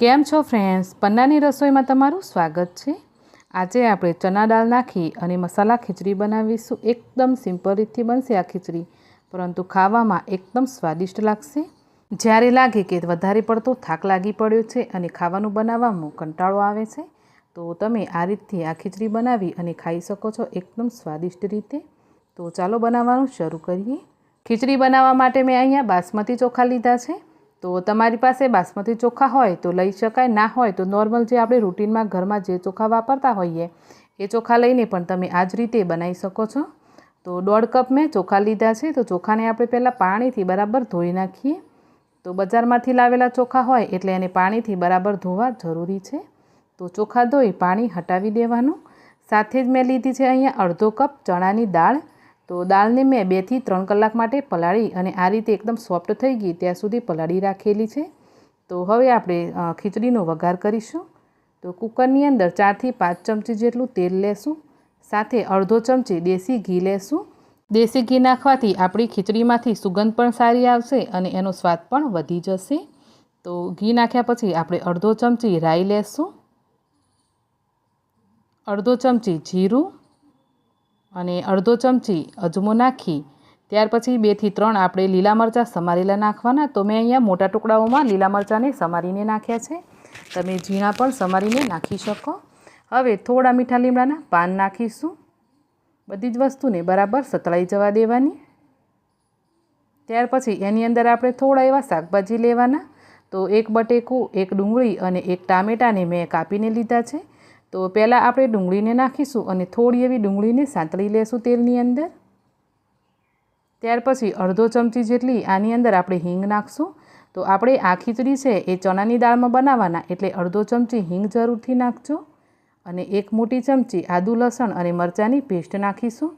કેમ છો ફ્રેન્ડ્સ પન્નાની રસોઈમાં તમારું સ્વાગત છે. આજે આપણે ચણા દાળ નાખી અને મસાલા ખીચડી બનાવીશું. એકદમ સિમ્પલ રીતથી બનશે આ ખીચડી, પરંતુ ખાવામાં એકદમ સ્વાદિષ્ટ લાગશે. જ્યારે લાગે કે વધારે પડતો થાક લાગી પડ્યો છે અને ખાવાનું બનાવવામાં કંટાળો આવે છે, તો તમે આ રીતથી આ ખીચડી બનાવી અને ખાઈ શકો છો એકદમ સ્વાદિષ્ટ રીતે. તો ચાલો બનાવવાનું શરૂ કરીએ. ખીચડી બનાવવા માટે મેં અહીંયા બાસમતી ચોખા લીધા છે. તો તમારી પાસે બાસમતી ચોખા હોય તો લઈ શકાય, ના હોય તો નોર્મલ જે આપણે રૂટીનમાં ઘરમાં જે ચોખા વાપરતા હોઈએ, એ ચોખા લઈને પણ તમે આ જ રીતે બનાવી શકો છો. તો દોઢ કપ મેં ચોખા લીધા છે, તો ચોખાને આપણે પહેલાં પાણીથી બરાબર ધોઈ નાખીએ. તો બજારમાંથી લાવેલા ચોખા હોય એટલે એને પાણીથી બરાબર ધોવા જરૂરી છે. તો ચોખા ધોઈ પાણી હટાવી દેવાનું. સાથે જ મેં લીધી છે અહીંયા અડધો કપ ચણાની દાળ. તો દાળને મેં બેથી ત્રણ કલાક માટે પલાળી અને આ રીતે એકદમ સોફ્ટ થઈ ગઈ ત્યાં સુધી પલાળી રાખેલી છે. તો હવે આપણે ખીચડીનો વઘાર કરીશું. તો કુકરની અંદર ચારથી પાંચ ચમચી જેટલું તેલ લેશું. સાથે અડધો ચમચી દેશી ઘી લેશું. દેશી ઘી નાખવાથી આપણી ખીચડીમાંથી સુગંધ પણ સારી આવશે અને એનો સ્વાદ પણ વધી જશે. તો ઘી નાખ્યા પછી આપણે અડધો ચમચી રાઈ લેશું. અડધો ચમચી જીરું. અને અડધો ચમચી અજમો નાખી, ત્યાર પછી બેથી ત્રણ આપણે લીલા મરચાં સમારેલા નાખવાના. તો મેં અહીંયા મોટા ટુકડાઓમાં લીલા મરચાંને સમારીને નાખ્યા છે. તમે ઝીણા પણ સમારીને નાખી શકો. હવે થોડા મીઠા લીમડાના પાન નાખીશું. બધી જ વસ્તુને બરાબર સતળાઈ જવા દેવાની. ત્યાર પછી એની અંદર આપણે થોડા એવા શાકભાજી લેવાના. તો એક બટેકું, એક ડુંગળી અને એક ટામેટાને મેં કાપીને લીધા છે. તો પહેલાં આપણે ડુંગળીને નાખીશું અને થોડી એવી ડુંગળીને સાંતળી લેશું તેલની અંદર. ત્યાર પછી અડધો ચમચી જેટલી આની અંદર આપણે હિંગ નાખશું. તો આપણે આ ખીચડી છે એ ચણાની દાળમાં બનાવવાના એટલે અડધો ચમચી હિંગ જરૂરથી નાખજો અને એક મોટી ચમચી આદુ લસણ અને મરચાંની પેસ્ટ નાખીશું.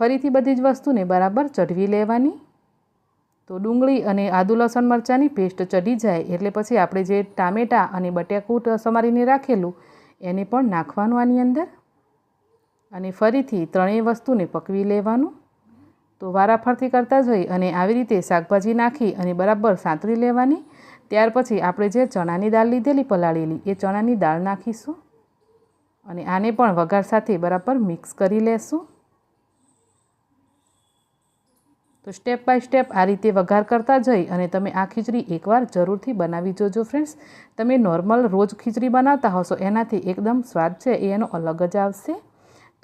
ફરીથી બધી જ વસ્તુને બરાબર ચઢવી લેવાની. તો ડુંગળી અને આદુ લસણ મરચાંની પેસ્ટ ચઢી જાય એટલે પછી આપણે જે ટામેટાં અને બટેકું સમારીને રાખેલું એને પણ નાખવાનું આની અંદર અને ફરીથી ત્રણેય વસ્તુને પકવી લેવાનું. તો વારાફરતી કરતા જઈ અને આવી રીતે શાકભાજી નાખી અને બરાબર સાંતળી લેવાની. ત્યાર પછી આપણે જે ચણાની દાળ લીધેલી પલાળેલી, એ ચણાની દાળ નાખીશું અને આને પણ વઘાર સાથે બરાબર મિક્સ કરી લેશું. તો સ્ટેપ બાય સ્ટેપ આ રીતે વઘાર કરતા જઈ અને તમે આ ખીચડી એકવાર જરૂરથી બનાવી જોજો ફ્રેન્ડ્સ તમે નોર્મલ રોજ ખીચડી બનાવતા હશો, એનાથી એકદમ સ્વાદ છે એ એનો અલગ જ આવશે.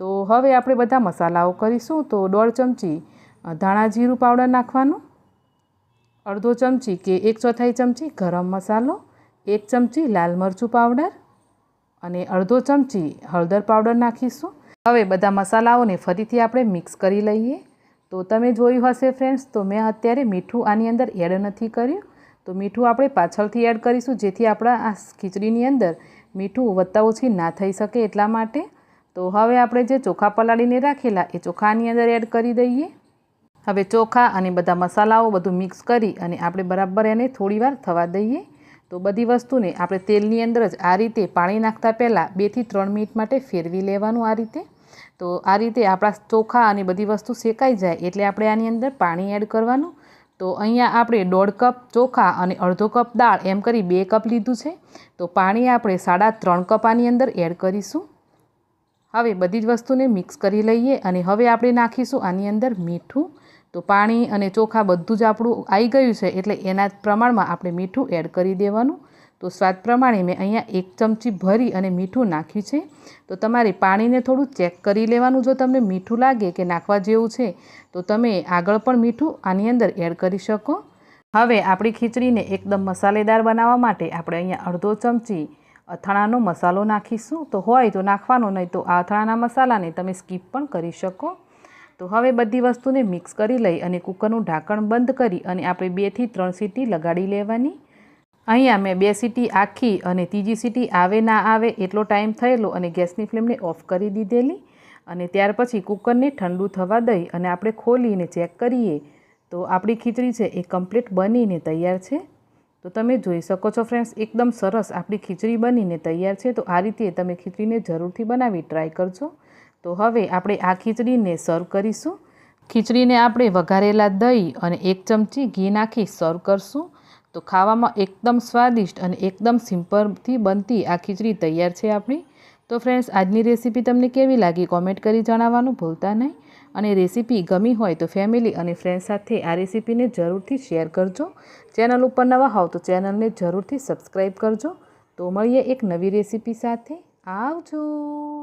તો હવે આપણે બધા મસાલાઓ કરીશું. તો દોઢ ચમચી ધાણા જીરું પાવડર નાખવાનું, અડધો ચમચી કે એક ચોથાઈ ચમચી ગરમ મસાલો, એક ચમચી લાલ મરચું પાવડર અને અડધો ચમચી હળદર પાવડર નાખીશું. હવે બધા મસાલાઓને ફરીથી આપણે મિક્સ કરી લઈએ. તો તમે જોયું હશે ફ્રેન્ડ્સ તો મેં અત્યારે મીઠું આની અંદર એડ નથી કર્યું. તો મીઠું આપણે પાછળથી એડ કરીશું, જેથી આપણા આ ખીચડીની અંદર મીઠું વધતા ઓછી ના થઈ શકે એટલા માટે. તો હવે આપણે જે ચોખા પલાળીને રાખેલા, એ ચોખાની અંદર એડ કરી દઈએ. હવે ચોખા અને બધા મસાલાઓ બધું મિક્સ કરી અને આપણે બરાબર એને થોડીવાર થવા દઈએ. તો બધી વસ્તુને આપણે તેલની અંદર જ આ રીતે પાણી નાખતા પહેલાં બેથી ત્રણ મિનિટ માટે ફેરવી લેવાનું આ રીતે. તો આ રીતે આપણા ચોખા અને બધી વસ્તુ શેકાઈ જાય એટલે આપણે આની અંદર પાણી એડ કરવાનું. તો અહીંયા આપણે દોઢ કપ ચોખા અને અડધો કપ દાળ એમ કરી બે કપ લીધું છે. તો પાણી આપણે સાડા ત્રણ કપ આની અંદર એડ કરીશું. હવે બધી જ વસ્તુને મિક્સ કરી લઈએ અને હવે આપણે નાખીશું આની અંદર મીઠું. તો પાણી અને ચોખા બધું જ આપણું આવી ગયું છે એટલે એના પ્રમાણમાં આપણે મીઠું એડ કરી દેવાનું. તો સ્વાદ પ્રમાણે મેં અહીંયા એક ચમચી ભરી અને મીઠું નાખ્યું છે. તો તમારે પાણીને થોડું ચેક કરી લેવાનું. જો તમને મીઠું લાગે કે નાખવા જેવું છે, તો તમે આગળ પણ મીઠું આની અંદર એડ કરી શકો. હવે આપણી ખીચડીને એકદમ મસાલેદાર બનાવવા માટે આપણે અહીંયા અડધો ચમચી અથાણાનો મસાલો નાખીશું. તો હોય તો નાખવાનો, નહીં તો આ અથાણાના મસાલાને તમે સ્કીપ પણ કરી શકો. તો હવે બધી વસ્તુને મિક્સ કરી લઈ અને કુકરનું ઢાંકણ બંધ કરી અને આપણે બેથી ત્રણ સીટી લગાડી લેવાની. અહીંયા મેં બે સીટી આખી અને ત્રીજી સીટી આવે ના આવે એટલો ટાઈમ થયેલો અને ગેસની ફ્લેમને ઓફ કરી દીધેલી અને ત્યાર પછી કુકરને ઠંડુ થવા દઈ અને આપણે ખોલીને ચેક કરીએ. તો આપણી ખીચડી છે એ કમ્પ્લીટ બનીને તૈયાર છે. તો તમે જોઈ શકો છો ફ્રેન્ડ્સ, એકદમ સરસ આપણી ખીચડી બનીને તૈયાર છે. તો આ રીતે તમે ખીચડીને જરૂરથી બનાવી ટ્રાય કરજો. તો હવે આપણે આ ખીચડીને સર્વ કરીશું. ખીચડીને આપણે વઘારેલા દહીં અને એક ચમચી ઘી નાખી સર્વ કરશું. તો ખાવામાં એકદમ સ્વાદિષ્ટ અને એકદમ સિમ્પલથી બનતી આ ખીચડી તૈયાર છે આપણી. તો ફ્રેન્ડ્સ આજની રેસીપી તમને કેવી લાગી કોમેન્ટ કરી જણાવવાનું ભૂલતા નહીં. અને રેસીપી ગમી હોય તો ફેમિલી અને ફ્રેન્ડ સાથે આ રેસીપીને જરૂરથી શેર કરજો. ચેનલ ઉપર નવા હોવ તો ચેનલને જરૂરથી સબસ્ક્રાઈબ કરજો. તો મળીએ એક નવી રેસીપી સાથે. આવજો!